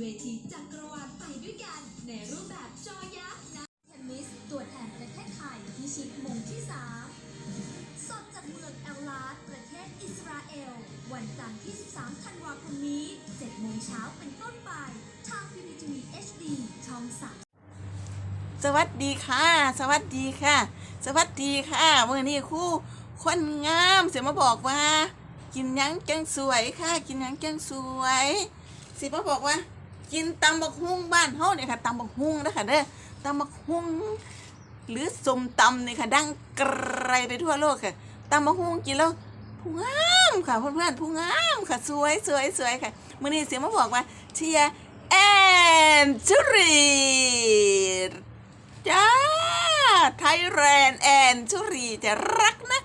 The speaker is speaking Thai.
เวทีจักรวาลไปด้วยกัน ในรูปแบบจอยักษ์นักเทนนิสตัวแทนประเทศไทยพิชิตมงที่3สดจากเมืองเอลลาดประเทศอิสราเอล วันจันทร์ที่ 13 ธันวาคมนี้7โมงเช้าเป็นต้นไป ทาง PPTV HD ช่อง3สวัสดีค่ะ สวัสดีค่ะ สวัสดีค่ะเมื่อนี้คู่คนงามเสียมาบอกว่า กินยังจังสวยค่ะ กินยังจังสวยสิมาบอกว่า กินตำบักฮุ่งบ้านเฮาเนี่ยค่ะตำบักฮุ่งนะคะเด้อตำบักฮุ่งหรือสมตำนี่ค่ะดังไกลไปทั่วโลกค่ะตำบักฮุ่งกินแล้วผู้งามค่ะเพื่อนๆผู้งามค่ะสวยสวยสวยค่ะมื่อนี้เสียงมาบอกว่าเชียแอนจูรีจ้าไทยแลนด์แอนชุรีจะรักนะ